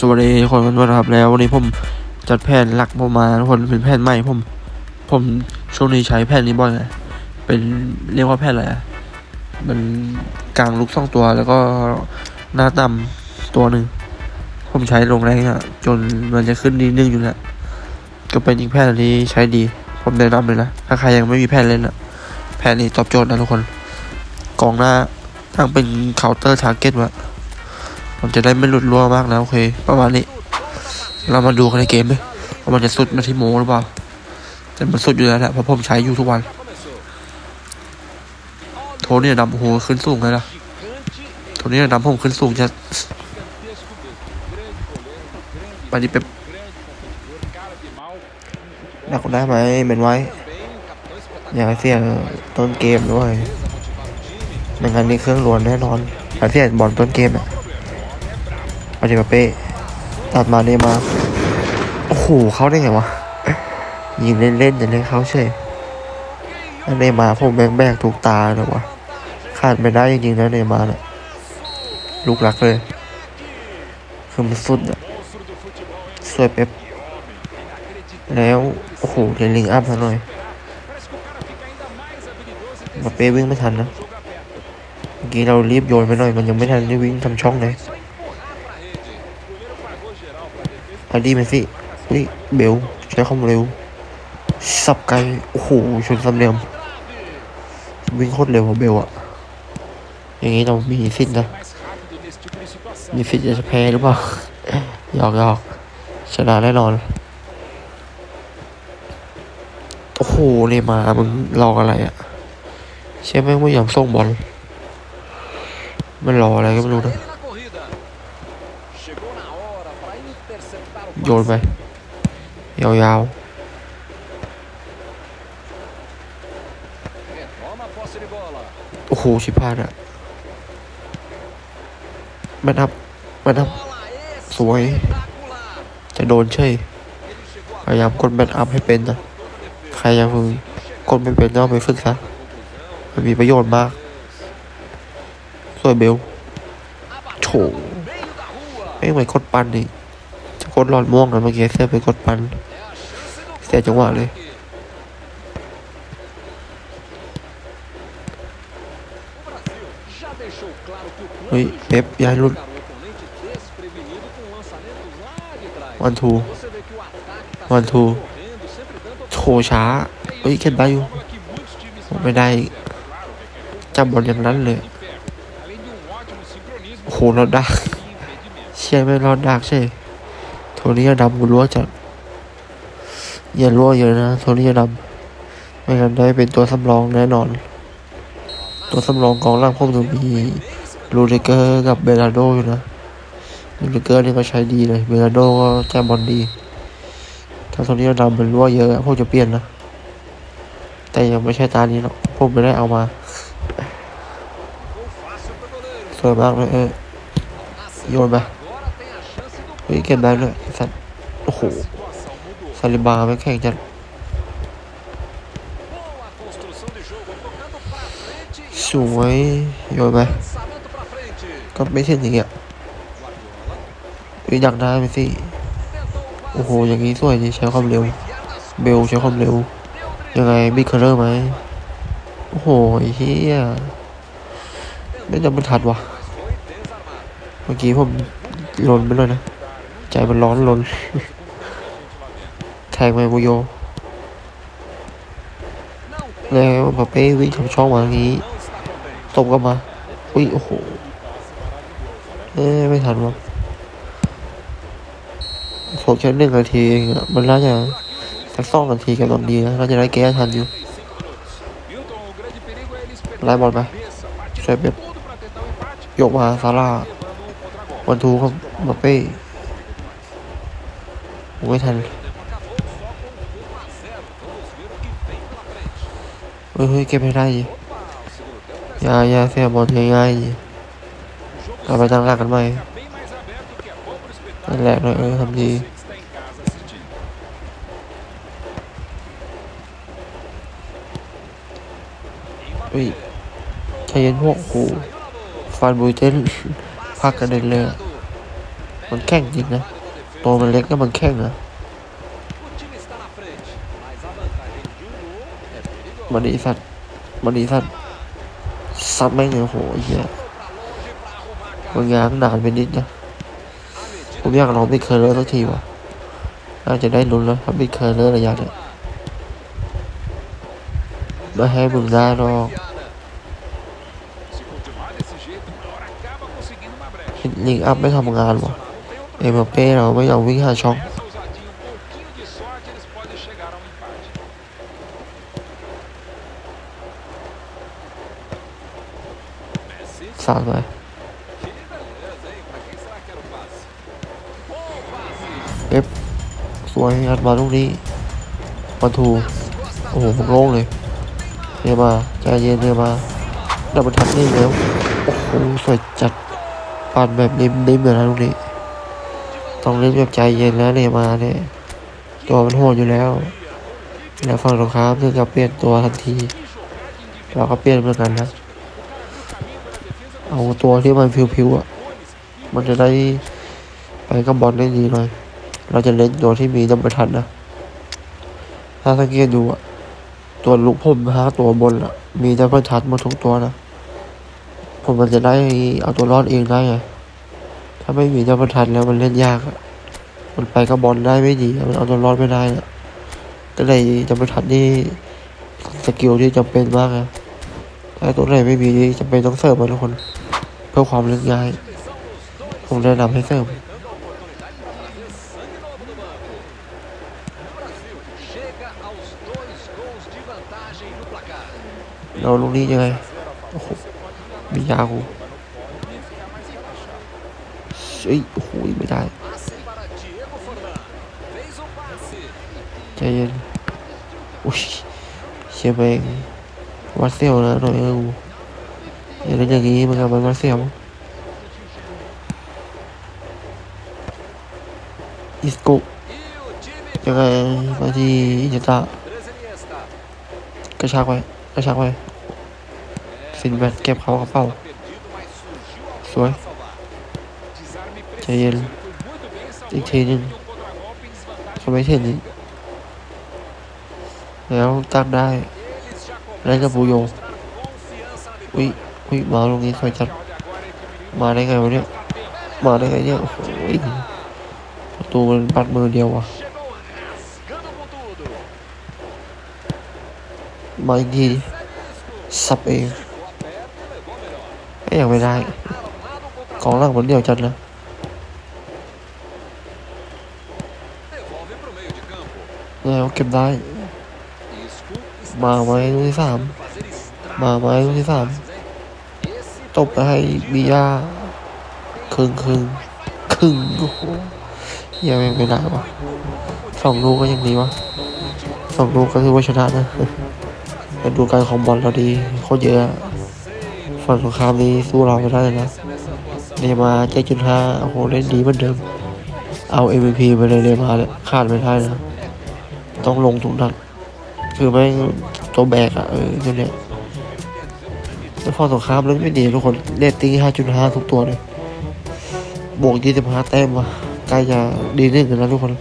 สวัสดีทุกคนกันนครับแล้ววันนี้ผมจัดแผนหลักผมมาทุกคนเป็นแผนใหม่ผม ผมช่วงนี้ใช้แผนนี้บ่อยไงเป็นเรียกว่าแผนอะไรมันกลางลุกสองตัวแล้วก็หน้าต่ำตัวหนึ่งผมใช้ลงแรงอะจนมันจะขึ้นดีนึงอยู่แล้วก็เป็นอีกแผนที่ใช้ดี ผมแนะนำเลยนะถ้าใครยังไม่มีแผนเล่นอะแผนนี้ตอบโจทย์นะทุกคนกองหน้าตั้งเป็นเคาน์เตอร์ทาร์เก็ตไว้มันจะได้ไม่หลุดรั่วมากนะโอเค ประมาณนี้ เรามาดูกันในเกมเลยว่ามันจะสุดมาที่โมหรือเปล่า แต่มันสุดอยู่แล้วแหละเพราะผมใช้อยู่ทุกวัน โทนี่ดำโอ้โหขึ้นสูงเลยล่ะโทนี่ดำผมขึ้นสูงจะไปดิเป๊ปดักได้ไหมเป็นไว้ อย่าให้เสียต้นเกมด้วยไม่งั้นนี่เครื่องล้วนแน่นอนอย่าเสียบอลต้นเกมอะ อาดิบาเป้ตัดมาเนมา โอ้โหเขาได้ไงวะ ยิงเล่นๆแต่เล่นเข้าเฉยเนมาผมแบกแบกถูกตาเลยวะขาดไม่ได้จริงๆนะเนมาเนี่ยลูกรักเลย คือมันสุดอะสวยเป๊ปแล้ว โอ้โหเดลิงอัพซะหน่อยบาเป้วิ่งไม่ทันนะเมื่อกี้เรารีบโยนไปหน่อย มันยังไม่ทันได้วิ่งทำช่องเลย อาดีเมสซี่อุ้ยเบลใช้ความเร็วสับไกลโอ้โหชนสามเหลี่ยมวิ่งโคตรเร็วของเบลอะอย่างนี้เรามีสิทธิ์นะ มีสิทธิ์จะแพ้หรือเปล่าหยอกหยอกชนะแน่นอน โอ้โหเลยมามึงรออะไรอะเชื่ไหมว่าไม่ยอมส่งบอลมันรออะไรก็ไม่รู้นะ โยนไป ยาวๆโอ้โห ชิบหายอะแมันอัพแมันอัพสวย จะโดนเฉยพยายามกดแมนอัพให้เป็นนะ ใครยังกดไม่เป็นก็ไปฝึกซะ มันมีประโยชน์มาก สวยเบลโถไม่เหมือนกดปันนี่ กดหลอดม่วงนะเมื่อกี้เสื้อไปกดปัน เสียจังหวะเลยเฮ้ยเป๊ปย้ายรุ่นวันทูวันทูโชว์ช้าเฮ้ยเข็นได้อยู่ไม่ได้จับบอลอย่างนั้นเลยโอ้โหรอดดักเชี่ยไม่รอดดักใช่ โทนี่จะดำกูรู้วจักอย่ารั่วเยอะนะโทนี่จะดำไม่งั้นได้เป็นตัวสำรองแน่นอน ตัวสำรองกองล่างพวกจะมีลูเดเกอร์กับเบลาโดอยู่นะลูเดเกอร์นี่ก็ใช้ดีเลยเบลาโดก็แจมบอลดี ถ้าโทนี่จะดำเป็นรั่วเยอะพวกจะเปลี่ยนนะ แต่ยังไม่ใช่ตานี้หรอกพวกไม่ได้เอามาสวยมากเลยเออโยนไป เฮ้ยเก็บได้เลยสัตว์โอ้โหซาลิบาไม่แข่งจัดสวยโยนไปก็ไม่ใช่อย่างเงี้ยเฮ้ยอยากได้ไหมสิโอ้โห อย่างนี้สวยดีใช้ความเร็ว เบลใช้ความเร็ว ยังไงบิ๊กเคอร์เลอร์ไหมโอ้โหเหี้ยไม่จำเป็นทัดวะเมื่อกี้ผมลนไปเลยนะ ใจมันร้อนลนแทงไปโมโย แล้วปาเป้วิ่งทำช่องมาอย่างนี้ตบกลับมา อุ้ย โอ้โห เอ้ยไม่ทันวะผมแค่หนึ่งนาทีเองอะมันน่าจะสักสองนาทีกับตอนดีนะน่าจะได้แก้ทันอยู่ไล่บอลไปช่วยเบบยกมาซาร่าวันทูครับปาเป้ ไม่ทันเฮ้ยเฮ้ยเก็บไม่ได้ดิยายาเสียบอลง่ายๆดิกลับไปตั้งหลักกันใหม่นั่นแหละหน่อยเออทำดีเฮ้ยใจเย็นพวกโอ้โหฟานบุยเต้นพักกันเด็นเลยมันแข่งจริงนะ ตัวมันเล็กก็มันแข้งนะมันดีสัตมันดีสัตซับแม่งเลยโหเฮียมันง้างนานไปนิดนะผมอยากลองไม่เคยเลอสักทีว่ะน่าจะได้ลุ้นแล้วถ้าไม่เคยเลอระยะเนี่ยมาให้มึงได้หรอกลิงอัพไม่ทำงานว่ะ เอ็มเป้เราไม่ยอมวิ่งหาช่องสาดไป que beleza, hein? Pra quem será que era o passe? Bom passe. สวยงัดมาลูกนี้ประตูโอ้โหผมโล่งเลยเรียมาใจเย็นเรียมาดับเบิลทัชนี่แล้ว โอ้โห สวยจัดปั่นแบบนิ่มๆเลยนะลูกนี้ ต้องเล่นแบบใจเย็นแล้วเรียมาเนี่ย ตัวมันโหดอยู่แล้ว แล้วฝั่งตรงข้ามซึ่งจะเปลี่ยนตัวทันที เราก็เปลี่ยนเหมือนกันนะ เอาตัวที่มันพิวๆอะ มันจะได้ไปกับบอลได้ดีหน่อย เราจะเล่นตัวที่มีดับเบิลทัชนะ ถ้าสังเกตดูอะ ตัวลุกผมฮะตัวบนอะ มีดับเบิลทัชหมดทุกตัวนะ ผมมันจะได้เอาตัวรอดเองได้ไง ถ้าไม่มีดับเบิลทัชแล้วมันเล่นยากอะมันไปกับบอลได้ไม่ดี มันเอาตัวรอดไม่ได้อะก็เลยดับเบิลทัชนี่สกิลที่จำเป็นมากนะถ้าตัวไหนไม่มีจำเป็นต้องเสริมมาทุกคน เพื่อความเล่นง่าย ผมแนะนำให้เสริมเราลูกนี้ยังไง โอ้โหมียากู เฮ้ยโอ้โหไม่ได้ใจเย็นโอ้ยเชียร์แมงวัดเซลนะหน่อยเอออย่าเล่นอย่างนี้มันกับมันวัดเซลอิสโก E o time ยังไงมาที่อินตากระชากไว้กระชากไว้สินแบตเก็บเขากระเป๋า Perdido, mas surgiu ใจเย็นอีกทีนึงเขาไม่ถึงนี้แล้วตั้งได้ได้กับบูโยอุ้ยอุ้ยมาลงนี้ใครจัดมาได้ไงวะเนี่ย มาได้ไงเนี่ย โอ้ยประตูมันปัดมือเดียววะมาอีกทีสับเองไม่อยากไม่ได้ ของหลังมันเดียวจัดนะ แล้วเก็บได้ มาไว้ลูกที่สามมาไว้ลูกที่สามตบไปให้บิยาครึ่งครึ่งครึ่งโอ้โหยังไม่ได้วะสองลูกก็ยังดีวะสองลูกก็คือว่าชนะนะแต่ดูการของบอลเราดีโคตรเยอะฝั่งตรงข้ามนี้สู้เราไม่ได้เลยนะเนมาเจ็ดจุดห้าโอ้โหเล่นดีเหมือนเดิม เอา MVP ไปเลยเนย์มาเนี่ยขาดไม่ได้นะ ต้องลงทุกนัด คือไม่งตัวแบกอะเออตัวเนี้ยแล้วพอสงครามเล่นไม่ดีทุกคนเรตติ้งห้าจุดห้าทุกตัวเลย บวกยี่สิบห้าแต้มว่ะใกล้จะดีหนึ่งกันแล้วทุกคน